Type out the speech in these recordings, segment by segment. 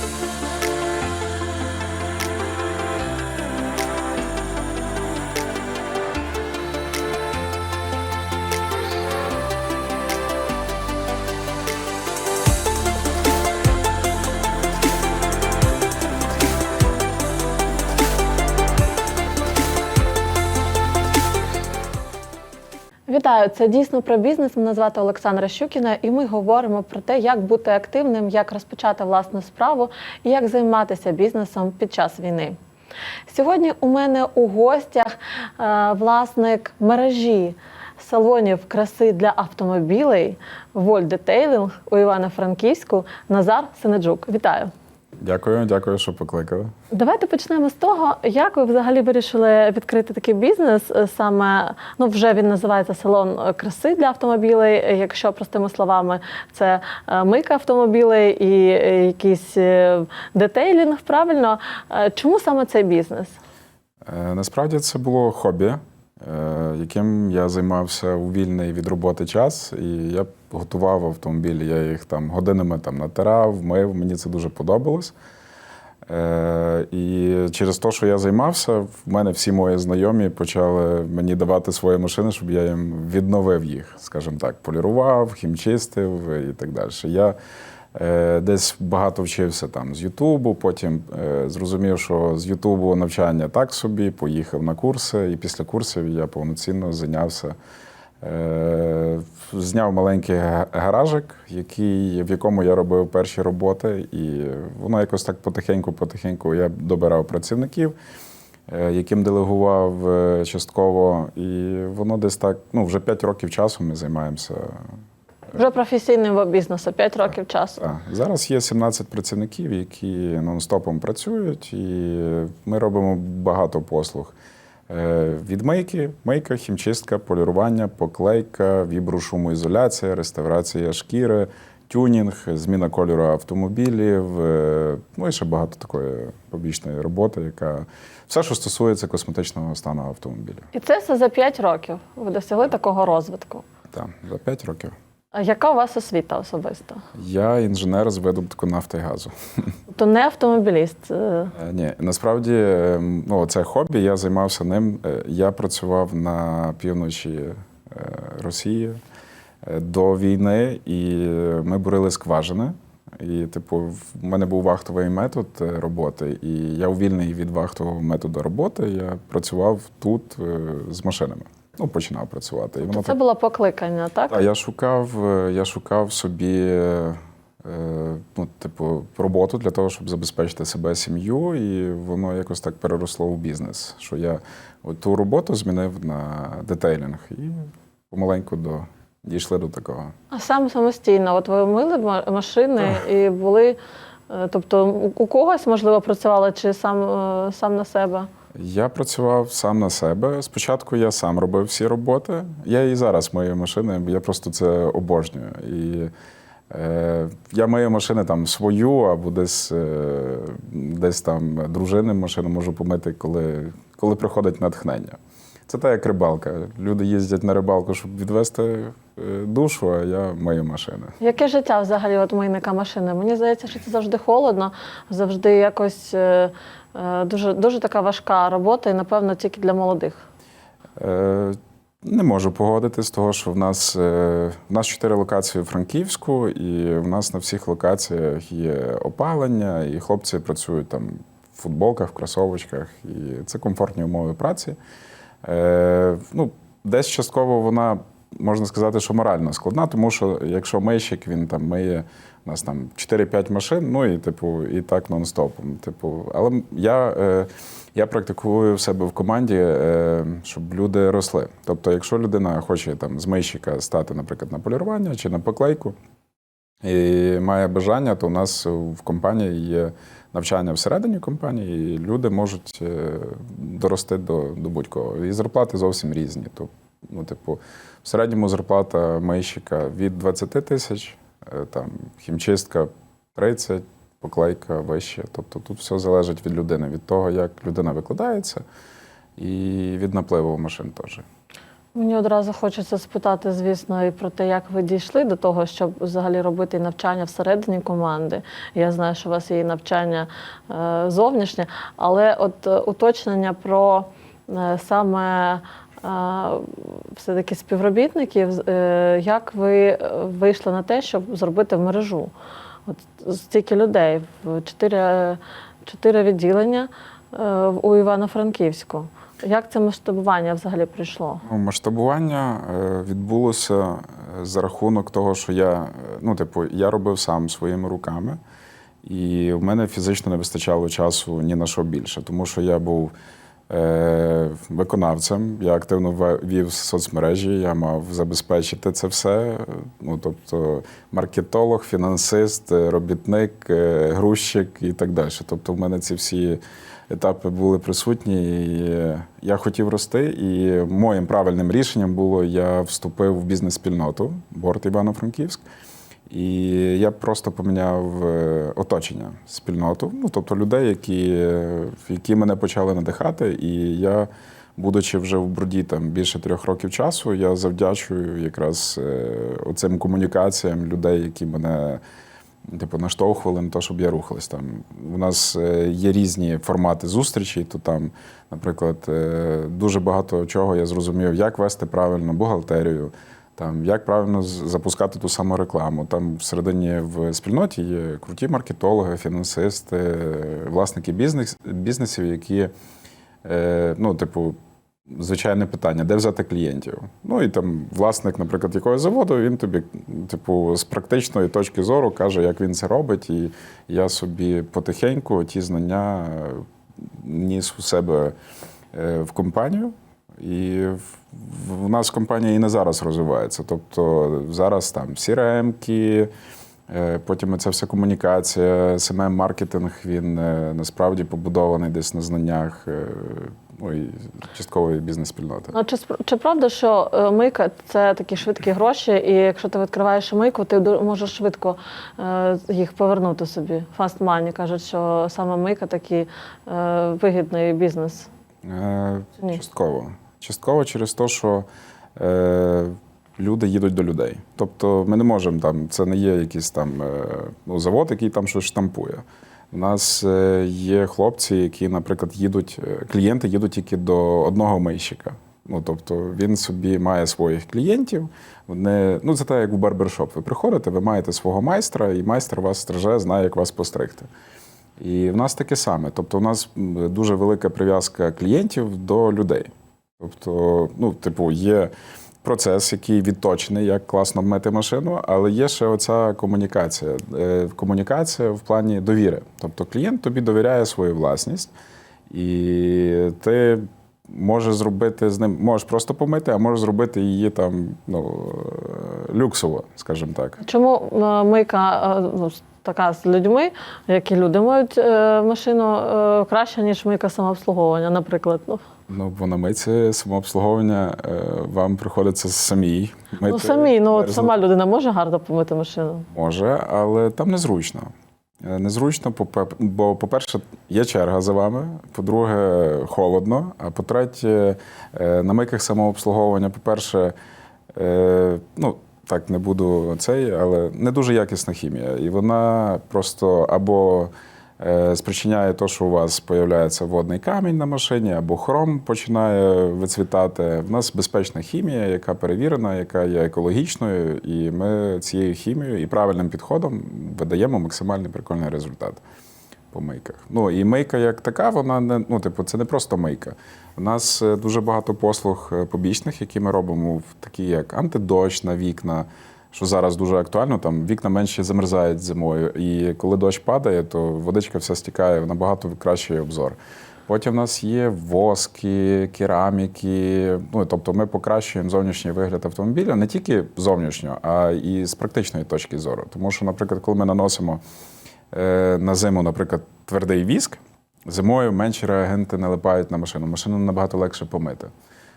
Thank you. Вітаю! Це дійсно про бізнес. Мене звати Олександра Щукіна, і ми говоримо про те, як бути активним, як розпочати власну справу і як займатися бізнесом під час війни. Сьогодні у мене у гостях е, власник мережі салонів краси для автомобілей Воль Детейлінг у Івано-Франківську Назар Сенеджук. Вітаю! Дякую, дякую, що покликали. Давайте почнемо з того, як ви взагалі вирішили відкрити такий бізнес. е, Саме ну вже він називається салон краси для автомобілей. Е, Якщо простими словами, це е, мийка автомобілей і якийсь детейлінг. Правильно, чому саме цей бізнес? Насправді це було хобі, яким я займався у вільний від роботи час. І я готував автомобілі, я їх там годинами там натирав, мив, мені це дуже подобалось. Е, І через те, що я займався, в мене всі мої знайомі почали мені давати свої машини, щоб я їм відновив їх, скажімо так, полірував, хімчистив і так далі. Я е, десь багато вчився там з Ютубу, потім е, зрозумів, що з Ютубу навчання так собі, поїхав на курси, і після курсів я повноцінно зайнявся. Е, Зняв маленький гаражик, який, в якому я робив перші роботи, і воно якось так потихеньку-потихеньку я добирав працівників, е, яким делегував е, частково. І воно десь так, ну вже 5 років часу ми займаємося. Вже професійним бізнесу 5 років часу. Так. Зараз є 17 працівників, які нон-стопом працюють, і ми робимо багато послуг. Е, Від мийки, мийка, хімчистка, полірування, поклейка, віброшумоізоляція, реставрація шкіри, тюнінг, зміна кольору автомобілів. е, Ну і ще багато такої побічної роботи, яка все, що стосується косметичного стану автомобіля. І це все за 5 років. Ви досягли такого розвитку. Так, за 5 років. Яка у вас освіта особисто? Я інженер з видобутку нафти і газу. То не автомобіліст. е, Е, Ні, насправді ем, ну, це хобі, я займався ним. Е, Я працював на півночі Росії до війни, і ми бурили скважини. І, типу, в мене був вахтовий метод роботи, і я вільний від вахтового методу роботи. Я працював тут з машинами. Ну, починав працювати. І воно Це було покликання, так? так, я шукав, е, я шукав собі, е, ну, типу, роботу для того, щоб забезпечити себе сім'ю, і воно якось так переросло в бізнес. Що я ту роботу змінив на детейлінг і помаленьку до, дійшли до такого. А сам самостійно, от ви мили ма- машини і були. е, Тобто у- когось, можливо, працювали чи сам, сам на себе? Я працював сам на себе. Спочатку я сам робив всі роботи. Я і зараз мою машини, я просто це обожнюю. І е, я мою машини там свою або десь, е, десь там дружини машину можу помити, коли, коли приходить натхнення. Це так, як рибалка. Люди їздять на рибалку, щоб відвести е, душу, а я мию машини. Яке життя взагалі от мийника машини? Мені здається, що це завжди холодно, завжди якось е, е, дуже, дуже така важка робота, і напевно тільки для молодих. Не можу погодитись з того, що в нас в нас чотири локації у Франківську, і в нас на всіх локаціях є опалення, і хлопці працюють там в футболках, в кросовочках, і це комфортні умови праці. Е, Ну, десь частково вона можна сказати, що морально складна, тому що якщо мийщик, він там миє у нас там 4-5 машин, ну і типу, і так нон-стопом. Типу, але я. Е, я практикую в себе в команді, е, щоб люди росли. Тобто, якщо людина хоче там з мийщика стати, наприклад, на полірування чи на поклейку, і має бажання, то у нас в компанії є навчання всередині компанії, і люди можуть е, дорости до, до будь-кого. І зарплати зовсім різні. Тобто, ну, типу, в середньому зарплата мийщика від 20 тисяч, е, там хімчистка 30, поклейка вище. Тобто тут все залежить від людини, від того, як людина викладається, і від напливу машин теж. Мені одразу хочеться спитати, звісно, і про те, як ви дійшли до того, щоб взагалі робити навчання всередині команди. Я знаю, що у вас є навчання е, зовнішнє, але от е, уточнення про е, саме все-таки співробітників, як ви вийшли на те, щоб зробити мережу? От стільки людей в чотири, відділення в- у Івано-Франківську. Як це масштабування взагалі прийшло? Ну, масштабування е, відбулося е, за рахунок того, що я, е, ну, типу, я робив сам своїми руками, і в мене фізично не вистачало часу ні на що більше, тому що я був виконавцем, я активно вів соцмережі, я мав забезпечити це все. Ну, тобто, маркетолог, фінансист, е, робітник, е, грузчик і так далі. Тобто, в мене ці всі етапи були присутні. І я хотів рости, і моїм правильним рішенням було я вступив в бізнес-спільноту Борт Івано-Франківськ. І я просто поміняв е, оточення, спільноту, ну тобто людей, які, які мене почали надихати. І я, будучи вже в броді там більше трьох років часу, я завдячую якраз е, оцим комунікаціям людей, які мене типу, наштовхували на те, щоб я рухалась. Там у нас е, є різні формати зустрічей. То там, наприклад, дуже багато чого я зрозумів, як вести правильно бухгалтерію. Там як правильно запускати ту саму рекламу. Там всередині в спільноті є круті маркетологи, фінансисти, власники бізнес, бізнесів, які, е, ну, типу, звичайне питання, де взяти клієнтів. Ну і там власник, наприклад, якогось заводу, він тобі, типу, з практичної точки зору каже, як він це робить. І я собі потихеньку ті знання е, ніс у себе е, в компанію. І в- нас компанія і не зараз розвивається. Тобто зараз там CRM-ки, е, потім ця вся комунікація, smm маркетинг він е, насправді побудований десь на знаннях е, ну, і часткової бізнес-спільноти. Ну, чи, чи правда, що мийка це такі швидкі гроші, і якщо ти відкриваєш мийку, ти можеш швидко їх повернути собі. Fast money кажуть, що саме мийка такий вигідний бізнес. Частково. Частково через те, що е, люди їдуть до людей. Тобто ми не можемо там, це не є якийсь там е, ну, завод, який там щось штампує. У нас е, є хлопці, які, наприклад, їдуть, е, клієнти їдуть тільки до одного мийщика. Ну, тобто він собі має своїх клієнтів. Вони, ну, це так, як в барбершоп. Ви приходите, ви маєте свого майстра, і майстер вас стриже, знає, як вас постригти. І в нас таке саме. Тобто, у нас дуже велика прив'язка клієнтів до людей. Тобто, ну, типу, є процес, який відточений, як класно мити машину, але є ще оця комунікація. Е, Комунікація в плані довіри. Тобто клієнт тобі довіряє свою власність, і ти можеш зробити з ним, можеш просто помити, а можеш зробити її там ну, е, люксово, скажімо так. Чому е, мийка ну, така з людьми, які люди мають е, машину е, краще, ніж мийка самообслуговування, наприклад? Ну, Ну, бо на митці самообслуговування е, вам приходиться самій. ну мити, самі, ну от сама людина може гарно помити машину. Може, але там незручно. Незручно, бо, по-перше, є черга за вами. По-друге, холодно. А по-третє, на мийках самообслуговування, по-перше, ну, так не буду цей, але не дуже якісна хімія. І вона просто або е, спричиняє те, що у вас з'являється водний камінь на машині, або хром починає вицвітати. В нас безпечна хімія, яка перевірена, яка є екологічною, і ми цією хімією і правильним підходом видаємо максимальний прикольний результат по мийках. Ну і мийка як така, вона не ну, типу, це не просто мийка. У нас е, дуже багато послуг е, побічних, які ми робимо, в такі як антидощ на вікна. Що зараз дуже актуально, там вікна менше замерзають зимою, і коли дощ падає, то водичка вся стікає набагато кращий обзор. Потім в нас є воски, кераміки. Ну тобто ми покращуємо зовнішній вигляд автомобіля не тільки зовнішньо, а і з практичної точки зору. Тому що, наприклад, коли ми наносимо на зиму, наприклад, твердий віск, зимою менші реагенти налипають на машину. Машину набагато легше помити.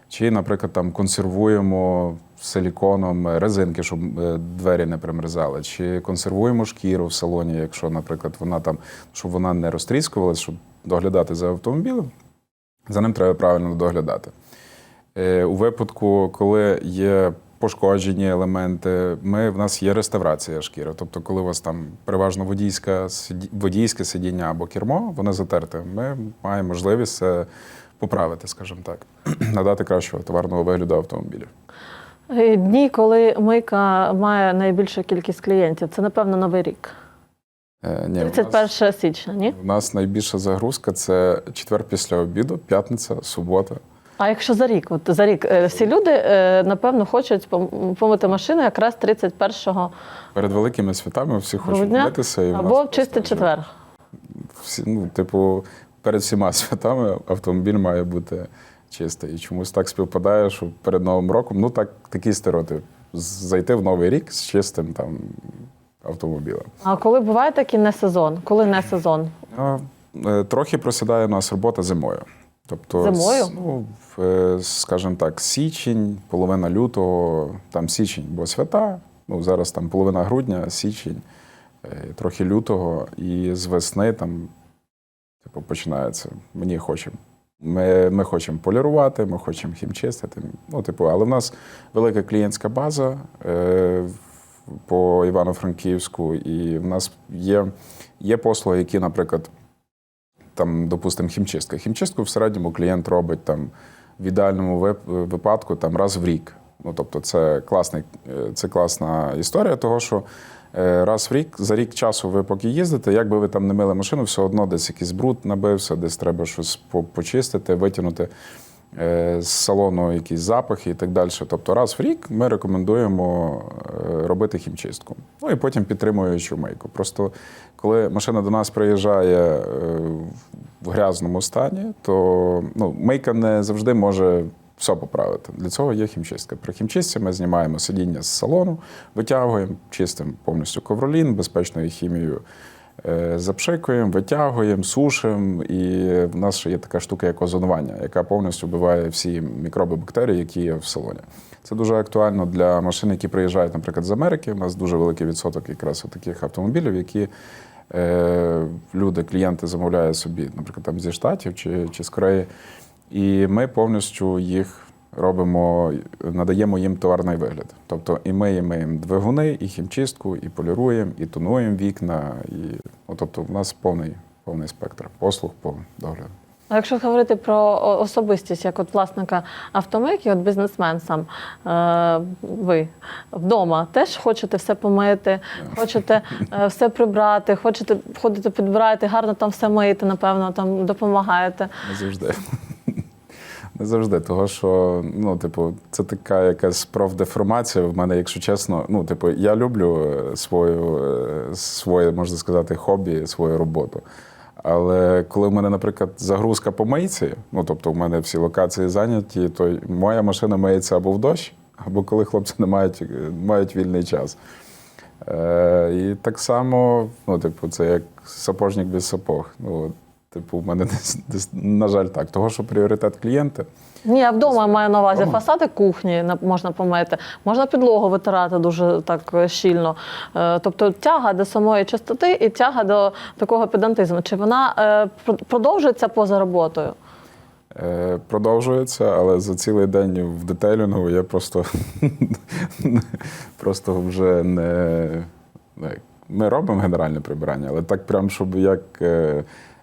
Чи, наприклад, там консервуємо силіконом резинки, щоб е, двері не примерзали, чи консервуємо шкіру в салоні, якщо, наприклад, вона там, щоб вона не розтріскувалась, щоб доглядати за автомобілем, за ним треба правильно доглядати. Е, У випадку, коли є пошкоджені елементи, ми, в нас є реставрація шкіри. Тобто, коли у вас там переважно водійська, водійське сидіння або кермо, воно затерте, ми маємо можливість це поправити, скажімо так, надати кращого товарного вигляду автомобілів. Е, Дні, коли мийка має найбільшу кількість клієнтів, це напевно новий рік. Е, Ні, 31 січня, ні? У нас найбільша загрузка це четвер після обіду, п'ятниця, субота. А якщо за рік, от за рік е, всі люди е, напевно хочуть помити машину якраз 31 Перед великими святами всі хочуть митися. І або в чистий вже четвер. Всі, ну, типу, перед всіма святами автомобіль має бути чистий. І чомусь так співпадає, що перед Новим роком, ну так, такий стереотип. Зайти в новий рік з чистим там автомобілем. А коли буває такий не сезон? Коли не сезон? Ну, е, трохи просідає у нас робота зимою. Тобто, Зимою? ну, е, скажімо так, січень, половина лютого, там січень, бо свята. Ну, зараз там половина грудня, січень, е, трохи лютого, і з весни там типу, починається. Мені хочемо. Ми, ми хочемо полірувати, ми хочемо хімчистити. Ну, типу, але в нас велика клієнтська база е, по Івано-Франківську, і в нас є, є послуги, які, наприклад, там, допустимо, хімчистка. Хімчистку в середньому клієнт робить там в ідеальному випадку там раз в рік. Ну, тобто, це класний, е, це класна історія, того що е, раз в рік, за рік часу ви поки їздите, як би ви там не мили машину, все одно десь якийсь бруд набився, десь треба щось почистити, витягнути з салону якісь запахи і так далі. Тобто, раз в рік ми рекомендуємо е, робити хімчистку. Ну і потім підтримуючу мийку. Просто коли машина до нас приїжджає е, в грязному стані, то ну, мийка не завжди може все поправити. Для цього є хімчистка. При хімчистці ми знімаємо сидіння з салону, витягуємо, чистимо повністю ковролін, безпечною хімією. Е, Запшикуємо, витягуємо, сушимо, і в нас ще є така штука, як озонування, яка повністю вбиває всі мікроби, бактерії, які є в салоні. Це дуже актуально для машин, які приїжджають, наприклад, з Америки. У нас дуже великий відсоток якраз таких автомобілів, які е, люди, клієнти замовляють собі, наприклад, там зі Штатів чи, чи з Кореї. І ми повністю їх робимо, надаємо їм товарний вигляд. Тобто і ми їм миємо двигуни, і хімчистку, і поліруємо, і тонуємо вікна. І, ну, тобто, в нас повний, повний спектр послуг по догляду. А якщо говорити про особистість, як от власника автомийки, от бізнесмен сам, е, ви вдома теж хочете все помити, хочете е, все прибрати, хочете ходити підбирати, гарно там все мити, напевно, там допомагаєте. Не завжди. Не завжди, того що ну, типу, це така якась профдеформація в мене, якщо чесно. Ну, типу, я люблю е, свою, е, своє, можна сказати, хобі, свою роботу. Але коли в мене, наприклад, загрузка по мийці, ну тобто в мене всі локації зайняті, то моя машина миється або в дощ, або коли хлопці не мають, е, мають вільний час. Е, і так само, ну, типу, це як сапожник без сапог. Ну, типу, в мене десь, десь, на жаль, так. Того, що пріоритет клієнта. Ні, а вдома маю на увазі Вдома? фасади кухні можна помити, можна підлогу витирати дуже так е, щільно. Е, Тобто тяга до самої чистоти і тяга до такого педантизму. Чи вона е, продовжується поза роботою? Продовжується, але за цілий день в детейлінгу я просто, просто вже не- Ми робимо генеральне прибирання, але так прям, щоб як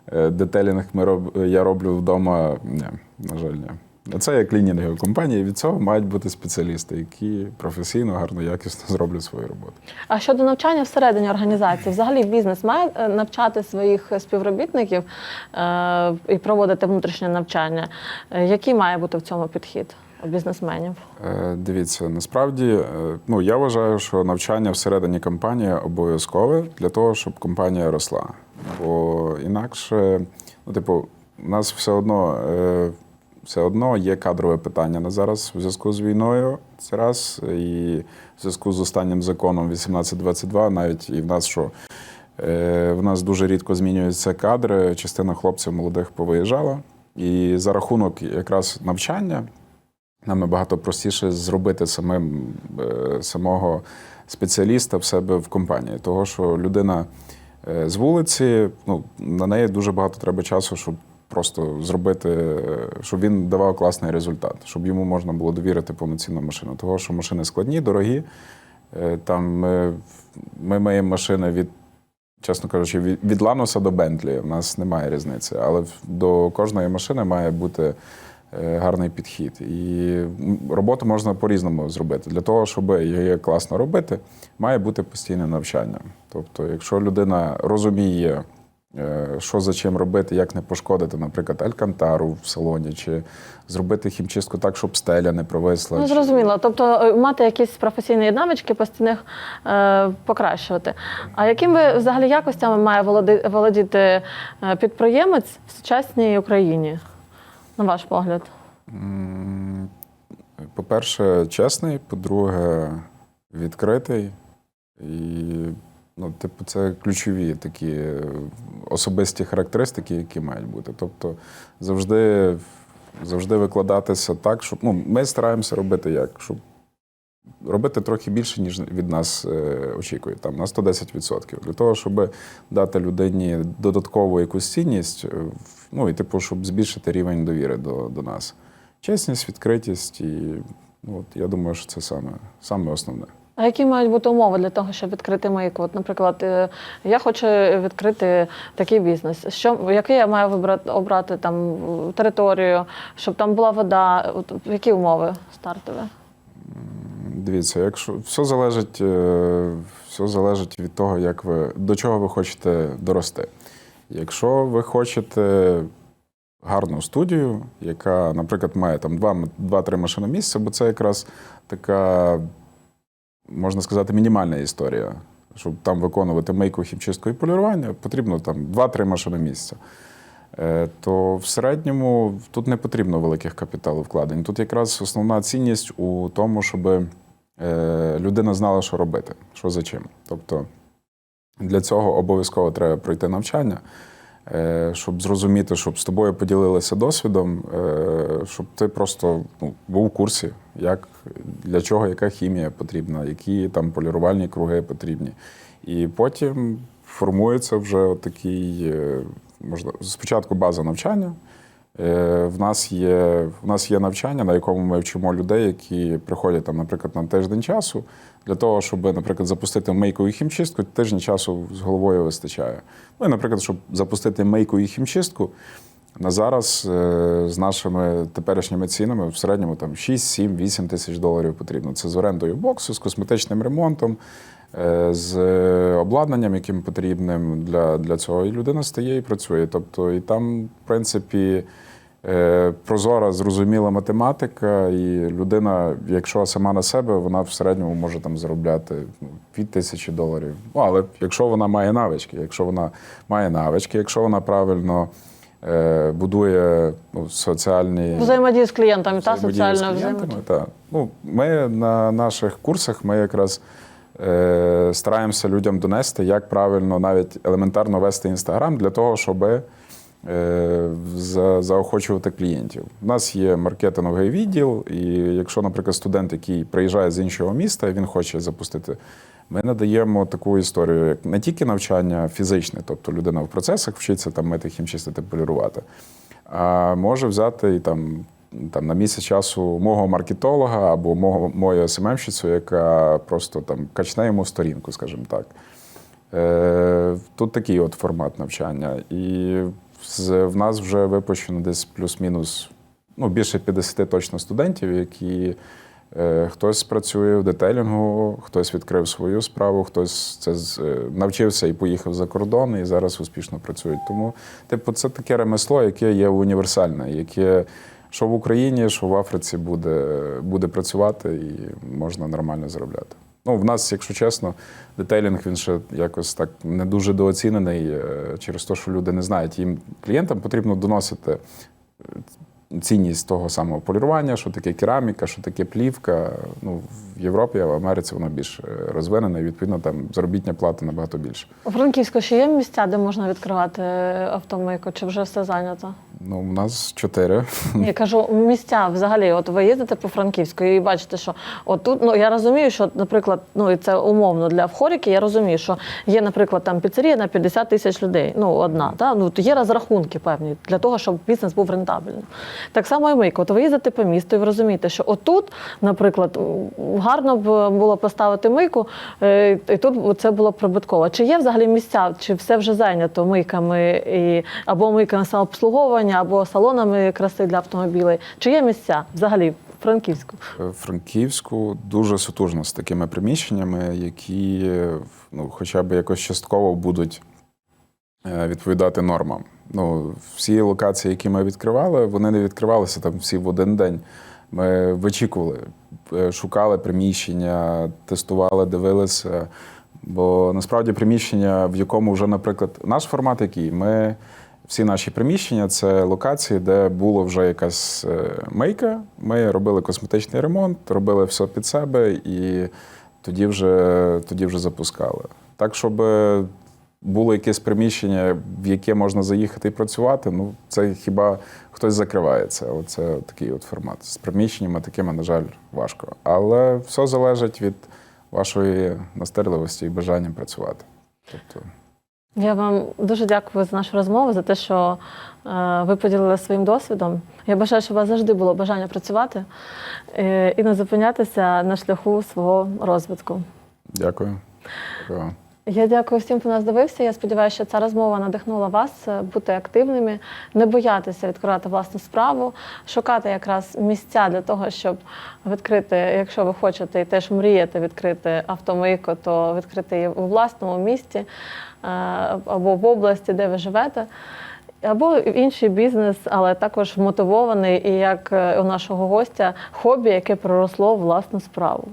е, е, ми роб, я роблю вдома, ні, на жаль, ні. Це як клінінгові компанії. Від цього мають бути спеціалісти, які професійно, гарно, якісно зроблять свою роботу. А щодо навчання всередині організації, взагалі бізнес має е, навчати своїх співробітників е, і проводити внутрішнє навчання. Е, Який має бути в цьому підхід у бізнесменів? Е, Дивіться, насправді, е, ну я вважаю, що навчання всередині компанії обов'язкове для того, щоб компанія росла. Бо інакше, ну, типу, у нас все одно, е, все одно є кадрове питання на зараз в зв'язку з війною. Це раз, і в зв'язку з останнім законом 1822, навіть і в нас що. Е, В нас дуже рідко змінюються кадри. Частина хлопців молодих повиїжджала. І за рахунок якраз навчання нам набагато простіше зробити самим е, самого спеціаліста в себе в компанії. Того, що людина з вулиці, ну, на неї дуже багато треба часу, щоб просто зробити, е, щоб він давав класний результат, щоб йому можна було довірити повноцінну машину. Того, що машини складні, дорогі. Е, Там ми, ми маємо машини від, чесно кажучи, від, Лануса до Бентлі. У нас немає різниці. Але до кожної машини має бути е, гарний підхід. І роботу можна по-різному зробити. Для того, щоб її класно робити, має бути постійне навчання. Тобто, якщо людина розуміє, е, що за чим робити, як не пошкодити, наприклад, алькантару в салоні, чи зробити хімчистку так, щоб стеля не провисла. Ну, чи- зрозуміло. Тобто е, мати якісь професійні навички, постійно їх е, покращувати. А якими взагалі якостями має володіти е, підприємець в сучасній Україні, на ваш погляд? По-перше, чесний, по-друге, відкритий. І, ну, типу, це ключові такі особисті характеристики, які мають бути. Тобто завжди, завжди викладатися так, щоб ну, ми стараємося робити як, щоб робити трохи більше, ніж від нас е, очікують, там на 110%. Для того, щоб дати людині додаткову якусь цінність, е, ну і типу, щоб збільшити рівень довіри до, до нас. Чесність, відкритість, і ну, от, я думаю, що це саме, саме основне. А які мають бути умови для того, щоб відкрити мийку? От, наприклад, е, я хочу відкрити такий бізнес. Що який я маю вибрати обрати там територію, щоб там була вода? От, які умови стартові? Дивіться, якщо все залежить, е, все залежить від того, як ви до чого ви хочете дорости. Якщо ви хочете гарну студію, яка, наприклад, має там два- два-три машиномісця, бо це якраз така, можна сказати, мінімальна історія. Щоб там виконувати мийку, хімчистку і полірування, потрібно там два-три машиномісця. Е, то в середньому тут не потрібно великих капіталовкладень. Тут якраз основна цінність у тому, щоб е, людина знала, що робити, що за чим. Тобто для цього обов'язково треба пройти навчання, е, щоб зрозуміти, щоб з тобою поділилися досвідом, е, щоб ти просто ну, був у курсі, як, для чого яка хімія потрібна, які там полірувальні круги потрібні. І потім формується вже такий, можна, спочатку база навчання. Е, В нас є в нас є навчання, на якому ми вчимо людей, які приходять там, наприклад, на тиждень часу, для того, щоб, наприклад, запустити мийку і хімчистку, тиждень часу з головою вистачає. Ну і, наприклад, щоб запустити мийку і хімчистку, на зараз е, з нашими теперішніми цінами в середньому там 6, 7, 8 тисяч доларів потрібно. Це з орендою боксу, з косметичним ремонтом, е, з обладнанням, яким потрібним для, для цього. І людина стає і працює. Тобто, і там, в принципі, е, прозора, зрозуміла математика, і людина, якщо сама на себе, вона в середньому може там заробляти ну, від тисячі доларів. Ну, але якщо вона має навички, якщо вона має навички, якщо вона правильно будує ну, соціальні Взаємодії з клієнтами та соціальна взаємодія. та. Ну, ми на наших курсах ми якраз е, стараємося людям донести, як правильно навіть елементарно вести інстаграм для того, щоб е, за- заохочувати клієнтів. У нас є маркетинговий відділ, і якщо, наприклад, студент, який приїжджає з іншого міста, він хоче запустити. Ми надаємо таку історію, як не тільки навчання фізичне, тобто людина в процесах вчиться там мити, хімчистити, полірувати, а може взяти і там, там на місяць часу мого маркетолога або мого, мою СММщицю, яка просто там качне йому сторінку, скажімо так. Е, Тут такий от формат навчання. І в нас вже випущено десь плюс-мінус ну, більше 50 точно студентів, які хтось працює в детейлінгу, хтось відкрив свою справу, хтось це е, навчився і поїхав за кордон, і зараз успішно працюють. Тому, типу, це таке ремесло, яке є універсальне, яке що в Україні, що в Африці буде, буде працювати і можна нормально заробляти. Ну, в нас, якщо чесно, детейлінг він ще якось так не дуже дооцінений е, через те, що люди не знають. Їм клієнтам потрібно доносити е, цінність того самого полірування, що таке кераміка, що таке плівка. Ну, в Європі, в Америці воно більш е, розвинене, і відповідно там заробітня плата набагато більше. У Франківську ще є місця, де можна відкривати автомийку, чи вже все зайнято? Ну, у нас чотири. Я кажу, місця взагалі, от ви їздите по Франківську і бачите, що отут, ну я розумію, що, наприклад, ну і це умовно для Вхоріки, я розумію, що є, наприклад, там піцерія на 50 тисяч людей, ну одна, та? ну то є розрахунки певні для того, щоб бізнес був рентабельним. Так само і мийко. От ви їздите по місту і ви розумієте, що отут, наприклад, гарно б було поставити мийку, е, і тут це було прибутково. Чи є взагалі місця, чи все вже зайнято мийками і або мийками самообслуговування, або салонами краси для автомобілей? Чи є місця взагалі в Франківську? Е, Франківську дуже сутужно з такими приміщеннями, які ну, хоча б якось частково будуть е, відповідати нормам. Ну, всі локації, які ми відкривали, вони не відкривалися там всі в один день. Ми вичікували, е, шукали приміщення, тестували, дивилися. Бо насправді приміщення, в якому вже, наприклад, наш формат який? Ми всі наші приміщення це локації, де було вже якась е, мийка. Ми робили косметичний ремонт, робили все під себе і тоді вже, тоді вже запускали. Так, щоб було якесь приміщення, в яке можна заїхати і працювати, ну це хіба хтось закриває це. Оце такий от формат. З приміщеннями такими, на жаль, важко. Але все залежить від вашої настирливості і бажання працювати. Тобто, Я вам дуже дякую за нашу розмову, за те, що е, ви поділилися своїм досвідом. Я бажаю, щоб у вас завжди було бажання працювати е, і не зупинятися на шляху свого розвитку. дякую. Я дякую всім, хто нас дивився. Я сподіваюся, що ця розмова надихнула вас е, бути активними, не боятися відкривати власну справу, шукати якраз місця для того, щоб відкрити, якщо ви хочете і теж мрієте відкрити автомийку, то відкрити її у власному місті е, або в області, де ви живете. Або інший бізнес, але також мотивований і як е, у нашого гостя хобі, яке проросло власну справу.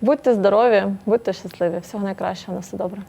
Будьте здорові, будьте щасливі. Всього найкращого на все добре.